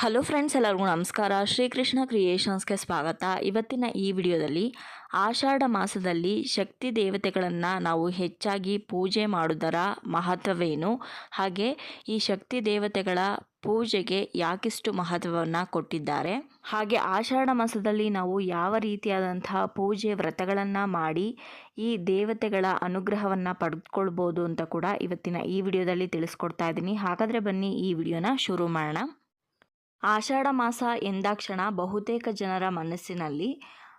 Hello friends, ಎಲ್ಲರಿಗೂ ನಮಸ್ಕಾರ. ಶ್ರೀಕೃಷ್ಣ ಕ್ರಿಯೇಷನ್ಸ್ಗೆ ಸ್ವಾಗತ. ಇವತ್ತಿನ ಈ ವಿಡಿಯೋದಲ್ಲಿ ಆಷಾಢ ಮಾಸದಲ್ಲಿ ಶಕ್ತಿ ದೇವತೆಗಳನ್ನು ನಾವು ಹೆಚ್ಚಾಗಿ ಪೂಜೆ ಮಾಡುವುದರ ಮಹತ್ವವೇನು? ಹಾಗೆ ಈ ಶಕ್ತಿ ದೇವತೆಗಳ ಪೂಜೆಗೆ ಯಾಕಿಷ್ಟು ಮಹತ್ವವನ್ನು ಕೊಟ್ಟಿದ್ದಾರೆ? ಹಾಗೆ ಆಷಾಢ ಮಾಸದಲ್ಲಿ ನಾವು ಯಾವ ರೀತಿಯಾದಂತಹ ಪೂಜೆ ವ್ರತಗಳನ್ನು ಮಾಡಿ ಈ ದೇವತೆಗಳ ಅನುಗ್ರಹವನ್ನು ಪಡೆದುಕೊಳ್ಬೋದು ಅಂತ ಕೂಡ ಇವತ್ತಿನ ಈ ವಿಡಿಯೋದಲ್ಲಿ ತಿಳಿಸ್ಕೊಡ್ತಾ ಇದ್ದೀನಿ. ಹಾಗಾದರೆ ಬನ್ನಿ ಈ ವಿಡಿಯೋನ ಶುರು ಮಾಡೋಣ. ಆಷಾಢ ಮಾಸ ಎಂದಾಕ್ಷಣ ಬಹುತೇಕ ಜನರ ಮನಸ್ಸಿನಲ್ಲಿ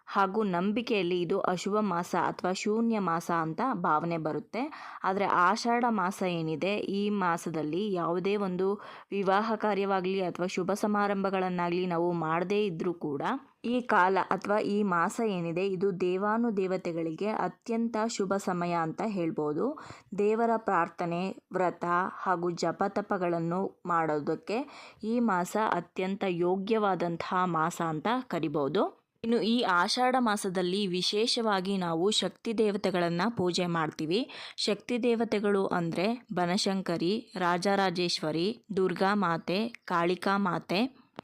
ಹಾಗೂ ನಂಬಿಕೆಯಲ್ಲಿ ಇದು ಅಶುಭ ಮಾಸ ಅಥವಾ ಶೂನ್ಯ ಮಾಸ ಅಂತ ಭಾವನೆ ಬರುತ್ತೆ. ಆದರೆ ಆಷಾಢ ಮಾಸ ಏನಿದೆ, ಈ ಮಾಸದಲ್ಲಿ ಯಾವುದೇ ಒಂದು ವಿವಾಹ ಕಾರ್ಯವಾಗಲಿ ಅಥವಾ ಶುಭ ಸಮಾರಂಭಗಳನ್ನಾಗಲಿ ನಾವು ಮಾಡದೇ ಇದ್ದರೂ ಕೂಡ ಈ ಕಾಲ ಅಥವಾ ಈ ಮಾಸ ಏನಿದೆ, ಇದು ದೇವಾನುದೇವತೆಗಳಿಗೆ ಅತ್ಯಂತ ಶುಭ ಸಮಯ ಅಂತ ಹೇಳ್ಬೋದು. ದೇವರ ಪ್ರಾರ್ಥನೆ, ವ್ರತ ಹಾಗೂ ಜಪತಪಗಳನ್ನು ಮಾಡೋದಕ್ಕೆ ಈ ಮಾಸ ಅತ್ಯಂತ ಯೋಗ್ಯವಾದಂತಹ ಮಾಸ ಅಂತ ಕರಿಬೋದು. ಇನ್ನು ಈ ಆಷಾಢ ಮಾಸದಲ್ಲಿ ವಿಶೇಷವಾಗಿ ನಾವು ಶಕ್ತಿ ದೇವತೆಗಳನ್ನು ಪೂಜೆ ಮಾಡ್ತೀವಿ. ಶಕ್ತಿ ದೇವತೆಗಳು ಅಂದರೆ ಬನಶಂಕರಿ, ರಾಜರಾಜೇಶ್ವರಿ, ದುರ್ಗಾ ಮಾತೆ, ಕಾಳಿಕಾ ಮಾತೆ.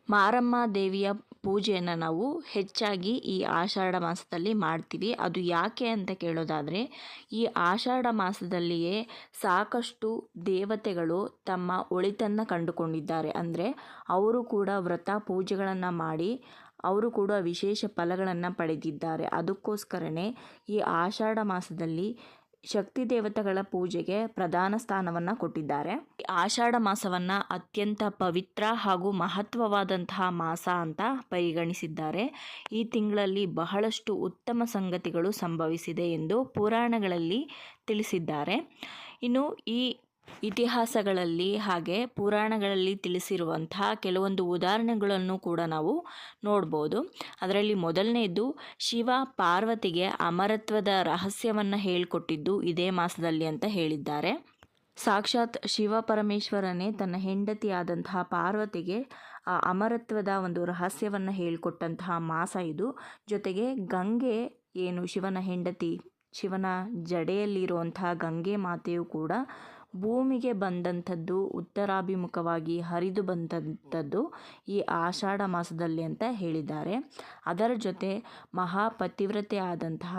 ಮಾರಮ್ಮ ದೇವಿಯ ಪೂಜೆಯನ್ನು ನಾವು ಹೆಚ್ಚಾಗಿ ಈ ಆಷಾಢ ಮಾಸದಲ್ಲಿ ಮಾಡ್ತೀವಿ. ಅದು ಯಾಕೆ ಅಂತ ಕೇಳೋದಾದರೆ, ಈ ಆಷಾಢ ಮಾಸದಲ್ಲಿಯೇ ಸಾಕಷ್ಟು ದೇವತೆಗಳು ತಮ್ಮ ಒಳಿತನ್ನು ಕಂಡುಕೊಂಡಿದ್ದಾರೆ. ಅಂದರೆ ಅವರು ಕೂಡ ವ್ರತ ಪೂಜೆಗಳನ್ನು ಮಾಡಿ ಅವರು ಕೂಡ ವಿಶೇಷ ಫಲಗಳನ್ನು ಪಡೆದಿದ್ದಾರೆ. ಅದಕ್ಕೋಸ್ಕರನೇ ಈ ಆಷಾಢ ಮಾಸದಲ್ಲಿ ಶಕ್ತಿ ದೇವತೆಗಳ ಪೂಜೆಗೆ ಪ್ರಧಾನ ಸ್ಥಾನವನ್ನು ಕೊಟ್ಟಿದ್ದಾರೆ. ಆಷಾಢ ಮಾಸವನ್ನು ಅತ್ಯಂತ ಪವಿತ್ರ ಹಾಗೂ ಮಹತ್ವವಾದಂತಹ ಮಾಸ ಅಂತ ಪರಿಗಣಿಸಿದ್ದಾರೆ. ಈ ತಿಂಗಳಲ್ಲಿ ಬಹಳಷ್ಟು ಉತ್ತಮ ಸಂಗತಿಗಳು ಸಂಭವಿಸಿದೆ ಎಂದು ಪುರಾಣಗಳಲ್ಲಿ ತಿಳಿಸಿದ್ದಾರೆ. ಇನ್ನು ಈ ಇತಿಹಾಸಗಳಲ್ಲಿ ಹಾಗೆ ಪುರಾಣಗಳಲ್ಲಿ ತಿಳಿಸಿರುವಂತಹ ಕೆಲವೊಂದು ಉದಾಹರಣೆಗಳನ್ನು ಕೂಡ ನಾವು ನೋಡ್ಬೋದು. ಅದರಲ್ಲಿ ಮೊದಲನೇದು, ಶಿವ ಪಾರ್ವತಿಗೆ ಅಮರತ್ವದ ರಹಸ್ಯವನ್ನು ಹೇಳಿಕೊಟ್ಟಿದ್ದು ಇದೇ ಮಾಸದಲ್ಲಿ ಅಂತ ಹೇಳಿದ್ದಾರೆ. ಸಾಕ್ಷಾತ್ ಶಿವ ಪರಮೇಶ್ವರನೇ ತನ್ನ ಹೆಂಡತಿಯಾದಂತಹ ಪಾರ್ವತಿಗೆ ಅಮರತ್ವದ ಒಂದು ರಹಸ್ಯವನ್ನು ಹೇಳಿಕೊಟ್ಟಂತಹ ಮಾಸ ಇದು. ಜೊತೆಗೆ ಗಂಗೆ ಏನು ಶಿವನ ಹೆಂಡತಿ, ಶಿವನ ಜಡೆಯಲ್ಲಿರುವಂತಹ ಗಂಗೆ ಮಾತೆಯು ಕೂಡ ಭೂಮಿಗೆ ಬಂದಂಥದ್ದು ಉತ್ತರಾಭಿಮುಖವಾಗಿ ಹರಿದು ಬಂದಂಥದ್ದು ಈ ಆಷಾಢ ಮಾಸದಲ್ಲಿ ಅಂತ ಹೇಳಿದ್ದಾರೆ. ಅದರ ಜೊತೆ ಮಹಾಪತಿವ್ರತೆ ಆದಂತಹ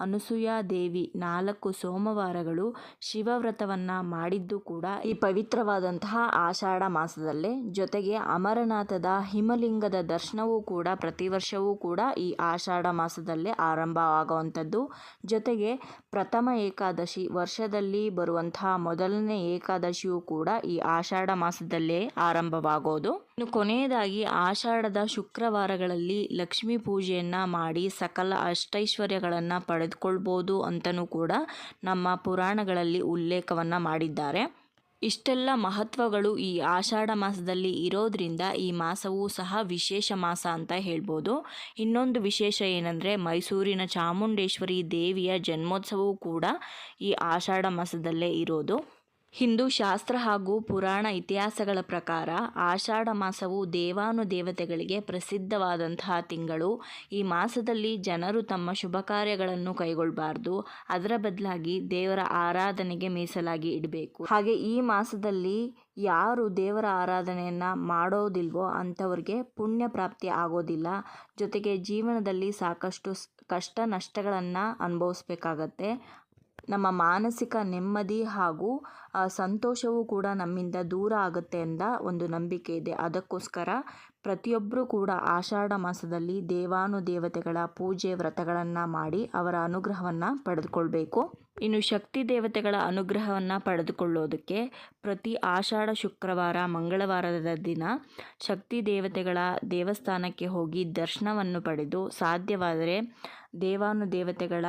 ಅನುಸೂಯಾ ದೇವಿ ನಾಲ್ಕು ಸೋಮವಾರಗಳು ಶಿವವ್ರತವನ್ನು ಮಾಡಿದ್ದು ಕೂಡ ಈ ಪವಿತ್ರವಾದಂತಹ ಆಷಾಢ ಮಾಸದಲ್ಲೇ. ಜೊತೆಗೆ ಅಮರನಾಥದ ಹಿಮಲಿಂಗದ ದರ್ಶನವೂ ಕೂಡ ಪ್ರತಿ ವರ್ಷವೂ ಕೂಡ ಈ ಆಷಾಢ ಮಾಸದಲ್ಲೇ ಆರಂಭವಾಗುವಂಥದ್ದು. ಜೊತೆಗೆ ಪ್ರಥಮ ಏಕಾದಶಿ ವರ್ಷದಲ್ಲಿ ಬರುವಂತಹ ಮೊದಲ ಮೊದಲನೇ ಏಕಾದಶಿಯು ಕೂಡ ಈ ಆಷಾಢ ಮಾಸದಲ್ಲೇ ಆರಂಭವಾಗೋದು. ಇನ್ನು ಕೊನೆಯದಾಗಿ ಆಷಾಢದ ಶುಕ್ರವಾರಗಳಲ್ಲಿ ಲಕ್ಷ್ಮೀ ಪೂಜೆಯನ್ನ ಮಾಡಿ ಸಕಲ ಅಷ್ಟೈಶ್ವರ್ಯಗಳನ್ನು ಪಡೆದುಕೊಳ್ಬೋದು ಅಂತಲೂ ಕೂಡ ನಮ್ಮ ಪುರಾಣಗಳಲ್ಲಿ ಉಲ್ಲೇಖವನ್ನು ಮಾಡಿದ್ದಾರೆ. ಇಷ್ಟೆಲ್ಲ ಮಹತ್ವಗಳು ಈ ಆಷಾಢ ಮಾಸದಲ್ಲಿ ಇರೋದ್ರಿಂದ ಈ ಮಾಸವೂ ಸಹ ವಿಶೇಷ ಮಾಸ ಅಂತ ಹೇಳ್ಬೋದು. ಇನ್ನೊಂದು ವಿಶೇಷ ಏನಂದರೆ ಮೈಸೂರಿನ ಚಾಮುಂಡೇಶ್ವರಿ ದೇವಿಯ ಜನ್ಮೋತ್ಸವವೂ ಕೂಡ ಈ ಆಷಾಢ ಮಾಸದಲ್ಲೇ ಇರೋದು. ಹಿಂದೂ ಶಾಸ್ತ್ರ ಹಾಗೂ ಪುರಾಣ ಇತಿಹಾಸಗಳ ಪ್ರಕಾರ ಆಷಾಢ ಮಾಸವು ದೇವಾನುದೇವತೆಗಳಿಗೆ ಪ್ರಸಿದ್ಧವಾದಂತಹ ತಿಂಗಳು. ಈ ಮಾಸದಲ್ಲಿ ಜನರು ತಮ್ಮ ಶುಭ ಕಾರ್ಯಗಳನ್ನು ಕೈಗೊಳ್ಳಬಾರ್ದು ಅದರ ಬದಲಾಗಿ ದೇವರ ಆರಾಧನೆಗೆ ಮೀಸಲಾಗಿ ಇಡಬೇಕು. ಹಾಗೆ ಈ ಮಾಸದಲ್ಲಿ ಯಾರು ದೇವರ ಆರಾಧನೆಯನ್ನು ಮಾಡೋದಿಲ್ವೋ ಅಂಥವ್ರಿಗೆ ಪುಣ್ಯ ಪ್ರಾಪ್ತಿ ಆಗೋದಿಲ್ಲ. ಜೊತೆಗೆ ಜೀವನದಲ್ಲಿ ಸಾಕಷ್ಟು ಕಷ್ಟ ನಷ್ಟಗಳನ್ನು ಅನುಭವಿಸ್ಬೇಕಾಗತ್ತೆ. ನಮ್ಮ ಮಾನಸಿಕ ನೆಮ್ಮದಿ ಹಾಗೂ ಸಂತೋಷವೂ ಕೂಡ ನಮ್ಮಿಂದ ದೂರ ಆಗುತ್ತೆ ಅಂತ ಒಂದು ನಂಬಿಕೆ ಇದೆ. ಅದಕ್ಕೋಸ್ಕರ ಪ್ರತಿಯೊಬ್ಬರೂ ಕೂಡ ಆಷಾಢ ಮಾಸದಲ್ಲಿ ದೇವಾನುದೇವತೆಗಳ ಪೂಜೆ ವ್ರತಗಳನ್ನು ಮಾಡಿ ಅವರ ಅನುಗ್ರಹವನ್ನು ಪಡೆದುಕೊಳ್ಬೇಕು. ಇನ್ನು ಶಕ್ತಿ ದೇವತೆಗಳ ಅನುಗ್ರಹವನ್ನು ಪಡೆದುಕೊಳ್ಳೋದಕ್ಕೆ ಪ್ರತಿ ಆಷಾಢ, ಶುಕ್ರವಾರ, ಮಂಗಳವಾರದ ದಿನ ಶಕ್ತಿ ದೇವತೆಗಳ ದೇವಸ್ಥಾನಕ್ಕೆ ಹೋಗಿ ದರ್ಶನವನ್ನು ಪಡೆದು ಸಾಧ್ಯವಾದರೆ ದೇವಾನುದೇವತೆಗಳ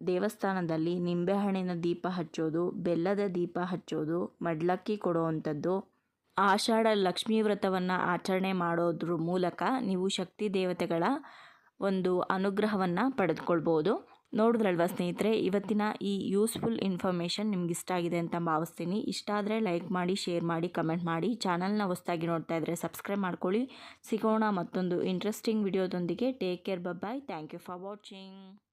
ದೇವಸ್ಥಾನದಲ್ಲಿ ನಿಂಬೆಹಣ್ಣಿನ ದೀಪ ಹಚ್ಚೋದು, ಬೆಲ್ಲದ ದೀಪ ಹಚ್ಚೋದು, ಮಡ್ಲಕ್ಕಿ ಕೊಡುವಂಥದ್ದು. ಆಷಾಢ ಲಕ್ಷ್ಮೀ ವ್ರತವನ್ನು ಆಚರಣೆ ಮಾಡೋದ್ರ ಮೂಲಕ ನೀವು ಶಕ್ತಿ ದೇವತೆಗಳ ಒಂದು ಅನುಗ್ರಹವನ್ನು ಪಡೆದುಕೊಳ್ಬೋದು. ನೋಡಿದ್ರಲ್ವ ಸ್ನೇಹಿತರೆ, ಇವತ್ತಿನ ಈ ಯೂಸ್ಫುಲ್ ಇನ್ಫಾರ್ಮೇಷನ್ ನಿಮ್ಗೆ ಇಷ್ಟ ಆಗಿದೆ ಅಂತ ಭಾವಿಸ್ತೀನಿ. ಇಷ್ಟ ಆದರೆ ಲೈಕ್ ಮಾಡಿ ಶೇರ್ ಮಾಡಿ ಕಮೆಂಟ್ ಮಾಡಿ. ಚಾನಲ್ನ ಹೊಸ್ದಾಗಿ ನೋಡ್ತಾ ಇದ್ದರೆ ಸಬ್ಸ್ಕ್ರೈಬ್ ಮಾಡ್ಕೊಳ್ಳಿ. ಸಿಗೋಣ ಮತ್ತೊಂದು interesting ವಿಡಿಯೋದೊಂದಿಗೆ take care bye thank you for watching